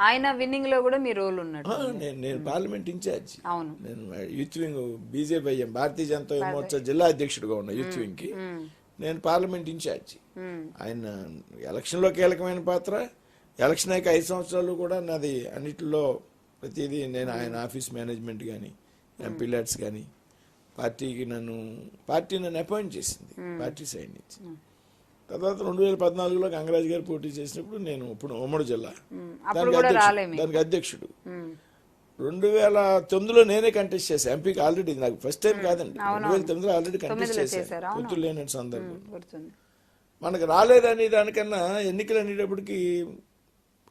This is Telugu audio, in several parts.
ఆయన విన్నింగ్లో కూడా మీ రోల్ ఉన్నట్టు ఆ, నేను నేను పార్లమెంట్ ఇన్ఛార్జ్ అవును. నేను యూత్ వింగ్ బీజేపీ అయ్యాం భారతీయ జనతా మోర్చా జిల్లా అధ్యక్షుడిగా ఉన్నా యూత్ వింగ్కి నేను పార్లమెంట్ ఇన్ఛార్జ్ మ్మ్. ఆయన ఎలక్షన్లో కీలకమైన పాత్ర. ఎలక్షన్ అయ్యాక ఐదు సంవత్సరాలు కూడా నాది అన్నిటిలో ప్రతిదీ నేను ఆయన ఆఫీస్ మేనేజ్మెంట్ కానీ ఎంపీ ల్యాడ్స్ కానీ పార్టీకి నన్ను పార్టీ నన్ను అపాయింట్ చేసింది. పార్టీ సైడ్ నుంచి తర్వాత రెండు వేల పద్నాలుగులో గంగరాజు గారు పోటీ చేసినప్పుడు నేను ఇప్పుడు ఉమ్మడి జిల్లా. దానికి. దానికి అధ్యక్షుడు. రెండు వేల తొమ్మిదిలో నేనే కంటెస్ట్ చేశాను ఎంపీకి ఆల్రెడీ నాకు ఫస్ట్ టైం కాదండి. రెండు వేల తొమ్మిదిలో ఆల్రెడీ కంటెస్ట్ చేశాను. పొత్తులు లేని సందర్భం. మనకు రాలేదని దానికన్నా ఎన్నికలు అనేటప్పటికి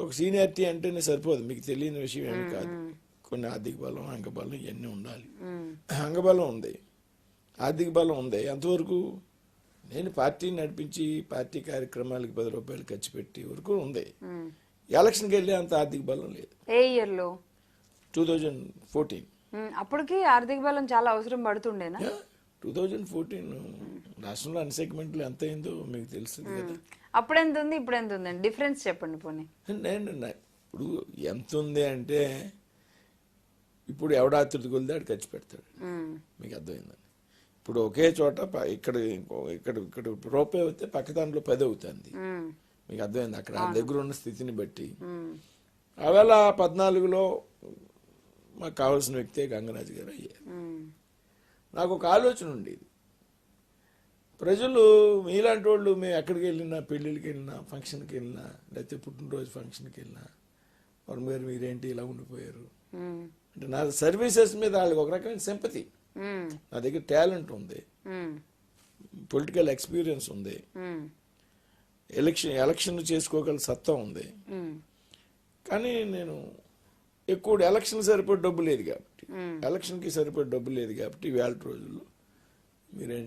ఒక సీనియారిటీ అంటేనే సరిపోదు. మీకు తెలియని విషయం ఏమి కాదు. కొన్ని ఆర్థిక బలం అంగబలం ఇవన్నీ ఉండాలి. అంగబలం ఉంది. ఆర్థిక బలం ఉంది. ఎంతవరకు నేను పార్టీని నడిపించి పార్టీ కార్యక్రమాలకు పది రూపాయలు ఖర్చు పెట్టి వరకు ఉంది. ఎలక్షన్కి వెళ్ళే అంత ఆర్థిక బలం లేదు. ఏ ఇయర్లో టూ థౌజండ్ ఫోర్టీన్. అప్పటికి ఆర్థిక బలం చాలా అవసరం పడుతుండేనా? టూ థౌజండ్ ఫోర్టీన్ రాష్ట్రంలో అన్ని సెగ్మెంట్లు ఎంత అయిందో మీకు తెలుస్తుంది కదా. అప్పుడు ఎంత ఉంది ఇప్పుడు ఎంత ఉందండి డిఫరెన్స్ చెప్పండి పోనీ. నేను ఇప్పుడు ఎంత ఉంది అంటే ఇప్పుడు ఎవడాతృతి కొలిదాడు ఖర్చు పెడతాడు. మీకు అర్థమైందండి ఇప్పుడు ఒకే చోట ఇక్కడ ఇంకో- ఇక్కడ ఇక్కడ రూపాయి అవుతే పక్క దాంట్లో పది అవుతుంది. మీకు అర్థమైంది అక్కడ ఆ దగ్గర ఉన్న స్థితిని బట్టి. ఆవేళ పద్నాలుగులో మాకు కావాల్సిన వ్యక్తే గంగరాజు గారు అయ్యారు. నాకు ఒక ఆలోచన ఉండేది ప్రజలు మీలాంటి వాళ్ళు మేము ఎక్కడికి వెళ్ళినా పెళ్ళిళ్ళకి వెళ్ళినా ఫంక్షన్కి వెళ్ళినా లేకపోతే పుట్టినరోజు ఫంక్షన్కి వెళ్ళినా వర్మ గారు మీరేంటి ఇలా ఉండిపోయారు. అంటే నా సర్వీసెస్ మీద వాళ్ళకి ఒక రకమైన సింపతి. నా దగ్గర టాలెంట్ ఉంది. పొలిటికల్ ఎక్స్పీరియన్స్ ఉంది. ఎలక్షన్ ఎలక్షన్ చేసుకోగల సత్తా ఉంది. కానీ నేను ఎక్కువ ఎలక్షన్ సరిపడే డబ్బు లేదు కాబట్టి. ఎలక్షన్కి సరిపడే డబ్బు లేదు కాబట్టి వేళ రోజుల్లో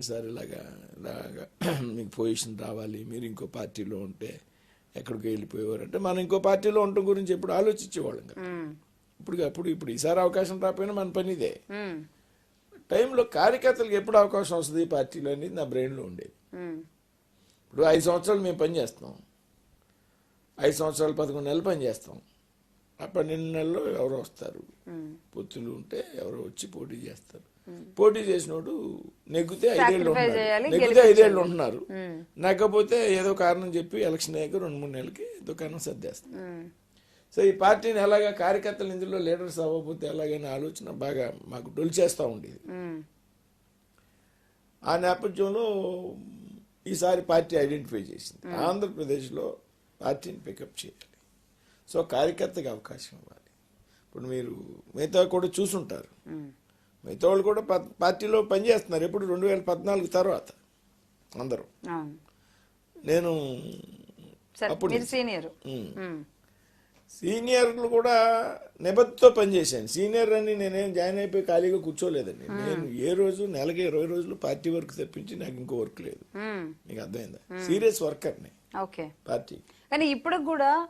సార్ ఇలాగా ఇలాగా మీకు పొజిషన్ రావాలి మీరు ఇంకో పార్టీలో ఉంటే ఎక్కడికి వెళ్ళిపోయేవారు అంటే మనం ఇంకో పార్టీలో ఉండటం గురించి ఎప్పుడు ఆలోచించేవాళ్ళం కదా. ఇప్పుడు అప్పుడు ఇప్పుడు ఈసారి అవకాశం రాకపోయినా మన పని ఇదే మ్మ్. టైంలో కార్యకర్తలకు ఎప్పుడు అవకాశం వస్తుంది ఈ పార్టీలో అనేది నా బ్రెయిన్లో ఉండేది మ్మ్. ఇప్పుడు ఐదు సంవత్సరాలు మేము పని చేస్తాం ఐదు సంవత్సరాలు పదకొండు నెలలు పని చేస్తాం ఆ పన్నెండు నెలల్లో ఎవరో వస్తారు మ్మ్. పొత్తులు ఉంటే ఎవరో వచ్చి పోటీ చేస్తారు పోటీ చేసినోడు నెగ్గితే ఐదేళ్ళు ఉంటున్నారు నెగ్గితే. ఐదేళ్ళు ఉంటున్నారు. నెగ్గపోతే ఏదో కారణం చెప్పి ఎలక్షన్ అయ్యాక రెండు మూడు నెలలకి దుకాణం సర్దేస్తారు మ్మ్. సో ఈ పార్టీని ఎలాగా కార్యకర్తలు ఇందులో లీడర్స్ అవ్వకపోతే ఎలాగైనా ఆలోచన బాగా మాకు డొలిచేస్తూ ఉండేది. ఆ నేపథ్యంలో ఈసారి పార్టీ ఐడెంటిఫై చేసింది. ఆంధ్రప్రదేశ్లో పార్టీని పికప్ చేయాలి. సో కార్యకర్తకి అవకాశం ఇవ్వాలి. ఇప్పుడు మీరు మిగతా కూడా చూసుంటారు. మిగతా వాళ్ళు కూడా పార్టీలో పనిచేస్తున్నారు. ఎప్పుడు రెండు వేల పద్నాలుగు తర్వాత అందరూ. నేను అప్పుడు సీనియర్. సీనియర్లు కూడా నిబద్ధతో పనిచేశాను. సీనియర్ అని నేనేం జాయిన్ అయిపోయి ఖాళీగా కూర్చోలేదండి. నేను ఏ రోజు నెలకి ఇరవై రోజులు పార్టీ వర్క్ తప్పించి నాకు ఇంకో వర్క్ లేదు. మీకు అర్థమైందా? సీరియస్ వర్కర్ని. ఓకే. పార్టీ. కానీ ఇప్పుడు కూడా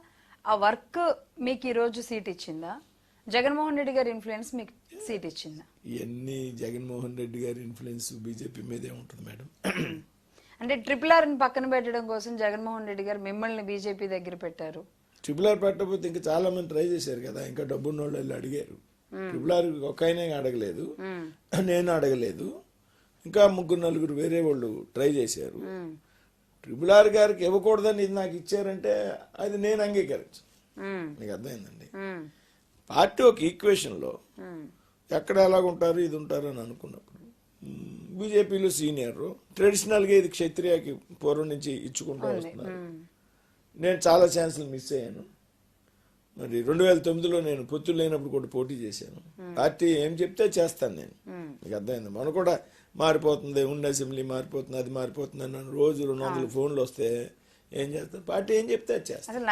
ఆ వర్క్ మీకు ఈ రోజు సీట్ ఇచ్చిందా? జగన్మోహన్ రెడ్డి గారి ఇన్ఫ్లుయెన్స్ మీకు సీట్ ఇచ్చిందా? ఇవన్నీ జగన్మోహన్ రెడ్డి గారి ఇన్ఫ్లుయెన్స్ బీజేపీ మీదే ఉంటుంది మేడం. అంటే ట్రిపుల్ ఆర్ పక్కన పెట్టడం కోసం జగన్మోహన్ రెడ్డి గారు మిమ్మల్ని బీజేపీ దగ్గర పెట్టారు. ట్రిపుల్ ఆర్ పెట్టకపోతే ఇంకా చాలా మంది ట్రై చేశారు కదా ఇంకా డబ్బున్న వాళ్ళు వెళ్ళి అడిగారు ట్రిపుల్ ఆర్ ఒక ఆయనే అడగలేదు. నేను అడగలేదు ఇంకా ముగ్గురు నలుగురు వేరే వాళ్ళు ట్రై చేశారు. ట్రిపుల్ ఆర్ గారికి ఇవ్వకూడదని ఇది నాకు ఇచ్చారంటే అది నేను అంగీకరించు. మీకు అర్థమైందండి. పార్టీ ఒక ఈక్వేషన్లో. ఎక్కడ ఎలాగ ఉంటారు ఇది ఉంటారు అని అనుకున్నప్పుడు బీజేపీలో సీనియర్ ట్రెడిషనల్గా ఇది క్షత్రియాకి పూర్వం నుంచి ఇచ్చుకుంటూ వస్తున్నారు. నేను చాలా ఛాన్సులు మిస్ అయ్యాను. మరి రెండు వేల తొమ్మిదిలో నేను పొత్తులు లేనప్పుడు కూడా పోటీ చేశాను. పార్టీ ఏం చెప్తే చేస్తాను నేను. మీకు అర్థమైంది? మనం కూడా మారిపోతుంది ఉన్న అసెంబ్లీ మారిపోతుంది అది మారిపోతుంది అని రోజు రెండు వందల ఫోన్లు వస్తే ఏం చేస్తాను? పార్టీ ఏం చెప్తే అది చేస్తాను.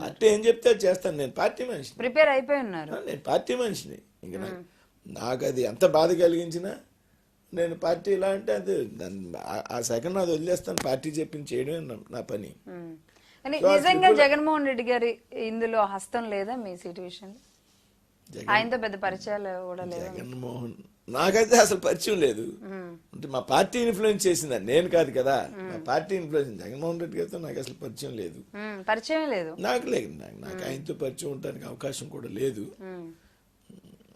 పార్టీ ఏం చెప్తే అది చేస్తాను నేను. పార్టీ మనిషిని. ప్రిపేర్ అయిపోయి నేను పార్టీ మనిషిని. ఇంక నాకు అది ఎంత బాధ కలిగించినా నేను పార్టీ ఇలా అంటే అది ఆ- సెకండ్ అది వదిలేస్తాను పార్టీ చెప్పింది చేయడమే నా- పని. నిజంగా జగన్మోహన్ రెడ్డి గారి ఇందులో హస్తం లేదా మీ జగన్ ఆయనతో పెద్ద పరిచయాలు కూడా లేవు జగన్మోహన్ నాకైతే అసలు పరిచయం లేదు. అంటే మా పార్టీ ఇన్ఫ్లుయెన్స్ చేసిందని నేను కాదు కదా. మా పార్టీ ఇన్ఫ్లుయెన్స్ జగన్మోహన్ రెడ్డి గారితో నాకు అసలు పరిచయం లేదు. పరిచయం లేదు. నాకు లేదు. నాకు ఆయనతో పరిచయం ఉండడానికి అవకాశం కూడా లేదు.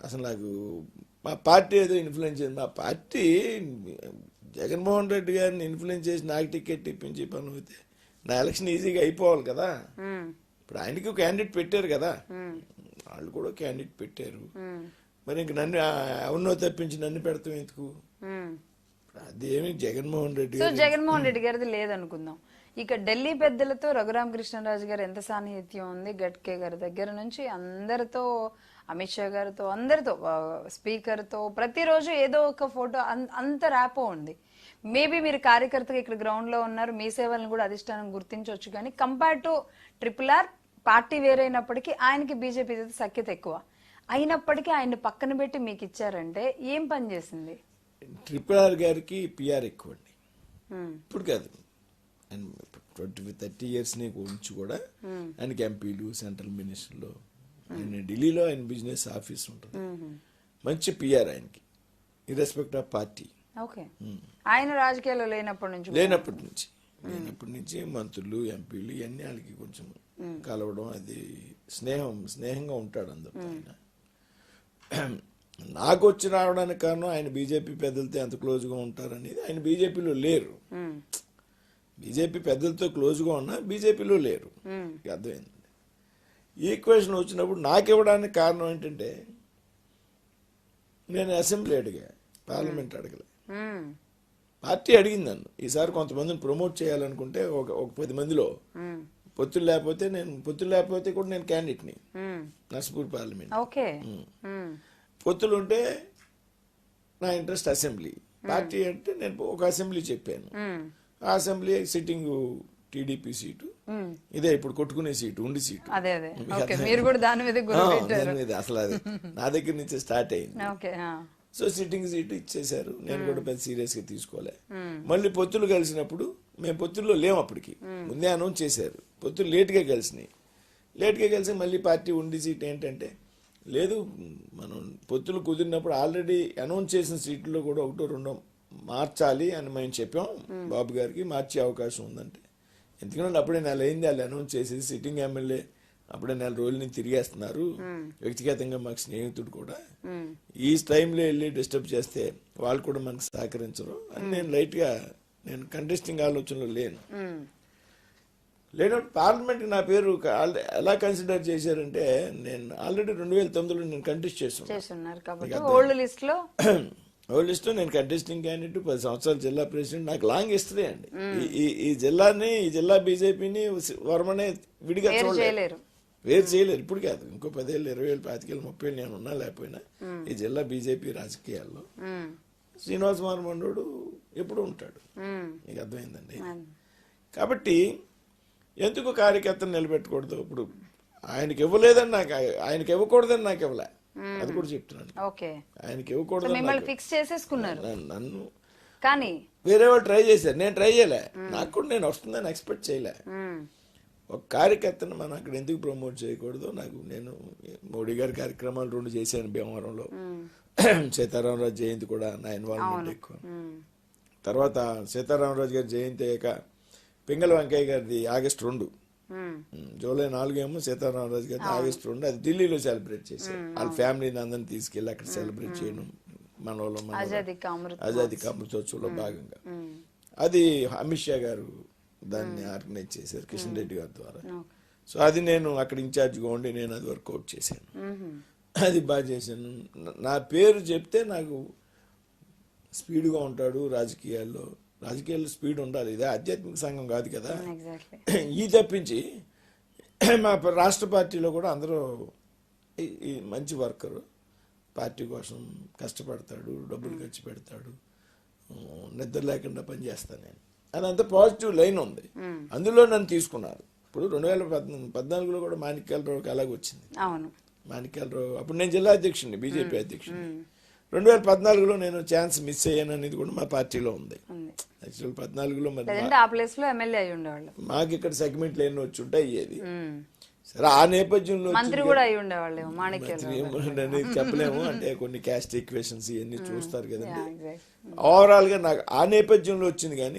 అసలు నాకు మా పార్టీ ఏదో ఇన్ఫ్లుయెన్స్ చేసింది. మా పార్టీ జగన్మోహన్ రెడ్డి గారిని ఇన్ఫ్లుయెన్స్ చేసి నాకు టికెట్ ఇప్పించి పని అయితే నా ఎలక్షన్ ఈజీగా అయిపోవాలి కదా. ఇప్పుడు ఆయనకి క్యాండిడేట్ పెట్టారు కదా. వాళ్ళు కూడా క్యాండిడేట్ పెట్టారు. మరి ఇంక నన్ను ఎవరినో తప్పించి నన్ను పెడతాం ఎందుకు? అదేమి జగన్మోహన్ రెడ్డి గారు జగన్మోహన్ రెడ్డి గారిది లేదనుకుందాం. ఇక ఢిల్లీ పెద్దలతో రఘురామకృష్ణరాజు గారు ఎంత సాన్నిహిత్యం ఉంది? గడ్కే గారి దగ్గర నుంచి అందరితో అమిత్ షా గారితో అందరితో స్పీకర్తో ప్రతిరోజు ఏదో ఒక ఫోటో అంత ర్యాపో ఉంది. మేబీ మీరు కార్యకర్తగా ఇక్కడ గ్రౌండ్లో ఉన్నారు మీ సేవలను కూడా అధిష్టానం గుర్తించవచ్చు కానీ compare to triple R party వేరైనప్పటికీ ఆయనకి బీజేపీ సఖ్యత ఎక్కువ. అయినప్పటికీ ఆయన్ని పక్కన పెట్టి మీకు ఇచ్చారంటే ఏం పని చేసింది? ట్రిపుల్ ఆర్ గారికి పిఆర్ ఎక్కువ అండి ఇప్పుడు కాదు. ట్వంటీ థర్టీ ఇయర్స్ని గురించి కూడా ఆయనకి ఎంపీలు సెంట్రల్ మినిస్టర్లు ఆయన ఢిల్లీలో ఆయన బిజినెస్ ఆఫీస్ ఉంటుంది. మంచి పిఆర్ ఆయనకి. Irrespective of party okay. ఆయన రాజకీయాల్లో లేనప్పటి నుంచి లేనప్పటి నుంచి. లేనప్పటి నుంచి మంత్రులు ఎంపీలు ఇవన్నీ వాళ్ళకి కొంచెం కలవడం అది స్నేహం స్నేహంగా ఉంటాడు అందరు ఆయన. నాకు వచ్చి రావడానికి కారణం ఆయన బీజేపీ పెద్దలతో ఎంత క్లోజ్గా ఉంటారనేది ఆయన బీజేపీలో లేరు. బీజేపీ పెద్దలతో క్లోజ్గా ఉన్నా బీజేపీలో లేరు. అర్థమైంది. ఈక్వేషన్ వచ్చినప్పుడు నాకు ఇవ్వడానికి కారణం ఏంటంటే నేను అసెంబ్లీ అడిగా పార్లమెంట్ అడగలే. ఉమ్, పార్టీ అడిగింది నన్ను. ఈసారి కొంతమందిని ప్రమోట్ చేయాలనుకుంటే ఒక ఒక పది మందిలో. ఉమ్, పొత్తులు లేకపోతే నేను పొత్తులు లేకపోతే కూడా నేను క్యాండిడేట్ని ఉమ్, నర్సపూర్ పార్లమెంట్ పొత్తులు ఉంటే నా ఇంట్రెస్ట్ అసెంబ్లీ పార్టీ అంటే నేను ఒక అసెంబ్లీ చెప్పాను. ఆ అసెంబ్లీ సిట్టింగ్ టీడీపీ సీటు. ఇదే ఇప్పుడు కొట్టుకునే సీటు ఉండి సీటు. మీరు కూడా దాని మీద దాని మీద అసలు అది నా దగ్గర నుంచి స్టార్ట్ అయింది. సో సిట్టింగ్ సీటు ఇచ్చేశారు. నేను కూడా పెద్ద సీరియస్గా తీసుకోలే. మళ్ళీ పొత్తులు కలిసినప్పుడు మేము పొత్తుల్లో లేము అప్పటికి. ముందే అనౌన్స్ చేశారు. పొత్తులు లేట్గా కలిసినాయి. లేట్గా కలిసి మళ్ళీ పార్టీ ఉండి సీట్ ఏంటంటే లేదు మనం పొత్తులు కుదిరినప్పుడు ఆల్రెడీ అనౌన్స్ చేసిన సీట్లో కూడా ఒకటో రెండో మార్చాలి అని మేము చెప్పాం బాబు గారికి మార్చే అవకాశం ఉందంటే. ఎందుకంటే అప్పుడే నెల అయింది వాళ్ళు అనౌన్స్ చేసేది సిట్టింగ్ ఎమ్మెల్యే అప్పుడే నెల రోజుల నుంచి తిరిగేస్తున్నారు వ్యక్తిగతంగా మాకు స్నేహితుడు కూడా. ఈ టైంలో వెళ్ళి డిస్టర్బ్ చేస్తే వాళ్ళు కూడా మనకు సహకరించరు. అని నేను లైట్గా నేను కంటెస్టింగ్ ఆలోచనలో లేను. లేనప్పుడు పార్లమెంట్ నా పేరు ఎలా కన్సిడర్ చేశారంటే నేను ఆల్రెడీ రెండు వేల తొమ్మిదిలో నేను కంటెస్ట్ చేస్తున్నాను ఓ లిస్ట్ నేను కంటెస్టింగ్ క్యాండిడేట్ పది సంవత్సరాలు జిల్లా ప్రెసిడెంట్. నాకు లాంగ్ హిస్టరీ అండి. ఈ- ఈ జిల్లాని ఈ జిల్లా బీజేపీని వర్మనే విడిగా చేయలేరు. వేరు చేయలేరు. ఇప్పుడు కాదు. ఇంకో పదేళ్ళు ఇరవై వేలు పాతికేళ్ళు ముప్పై ఏళ్ళు నేను ఉన్నా లేకపోయినా ఈ జిల్లా బీజేపీ రాజకీయాల్లో శ్రీనివాస్ మార్మండోడు ఎప్పుడు ఉంటాడు. మీకు అర్థమైందండి? కాబట్టి ఎందుకు కార్యకర్తను నిలబెట్టకూడదు? ఇప్పుడు ఆయనకి ఇవ్వలేదని నాకు ఆయనకి ఇవ్వకూడదని నాకు ఇవ్వలే. అది కూడా చెప్తున్నాను. ఓకే. ఆయనకి ఇవ్వకూడదు మిమ్మల్ని ఫిక్స్ చేసేసుకున్నారు. నన్ను కానీ వేరే వాళ్ళు ట్రై చేశారు. నేను ట్రై చేయలే. నాకు కూడా నేను వస్తుందని ఎక్స్పెక్ట్ చేయలే. ఒక కార్యకర్తను మనం అక్కడ ఎందుకు ప్రమోట్ చేయకూడదు? నాకు నేను మోడీ గారి కార్యక్రమాలు రెండు చేశాను భీమవరంలో. సీతారామరాజు జయంతి కూడా నా ఇన్వాల్వ్మెంట్ ఎక్కువ. తర్వాత సీతారామరాజు గారి జయంతి అయ్యాక పింగళ వెంకయ్య గారిది ఆగస్ట్ రెండు. జూలై నాలుగు ఏమో సీతారామరాజు గారిది ఆగస్ట్ రెండు అది ఢిల్లీలో సెలబ్రేట్ చేశారు. వాళ్ళ ఫ్యామిలీని అందరిని తీసుకెళ్ళి అక్కడ సెలబ్రేట్ చేయడం మన వాళ్ళు మన ఆజాదీ అమృతోత్సవంలో భాగంగా. అది అమిత్ షా గారు దాన్ని ఆర్గనైజ్ చేశారు కిషన్ రెడ్డి గారి ద్వారా. సో అది నేను అక్కడ ఇన్ఛార్జ్గా ఉండి నేను అది వర్కౌట్ చేశాను. అది బాగా చేశాను. నా పేరు చెప్తే నాకు స్పీడ్గా ఉంటాడు రాజకీయాల్లో. రాజకీయాల్లో స్పీడ్ ఉండాలి. ఇదే ఆధ్యాత్మిక సంఘం కాదు కదా. ఈ తప్పించి మా రాష్ట్ర పార్టీలో కూడా అందరూ మంచి వర్కరు. పార్టీ కోసం కష్టపడతాడు డబ్బులు ఖర్చు పెడతాడు. నిద్ర లేకుండా పనిచేస్తాను నేను. అదంతా పాజిటివ్ లైన్ ఉంది. అందులో నన్ను తీసుకున్నారు. ఇప్పుడు రెండు వేల పద్నాలుగు పద్నాలుగులో కూడా మాణిక్యాలరావుకి అలాగే వచ్చింది మాణిక్యాలరావు అప్పుడు నేను జిల్లా అధ్యక్షుడిని బీజేపీ అధ్యక్షుడిని. రెండు వేల పద్నాలుగులో నేను ఛాన్స్ మిస్ అయ్యాను అనేది కూడా మా పార్టీలో ఉంది. యాక్చువల్ పద్నాలుగులో మరి మాకు ఇక్కడ సెగ్మెంట్లు ఎన్ని వచ్చి ఉంటాయి అయ్యేది. సరే ఆ నేపథ్యంలో అనేది చెప్పలేము. అంటే కొన్ని క్యాస్ట్ ఈక్వేషన్స్ ఇవన్నీ చూస్తారు కదండి. ఓవరాల్గా నాకు ఆ నేపథ్యంలో వచ్చింది కానీ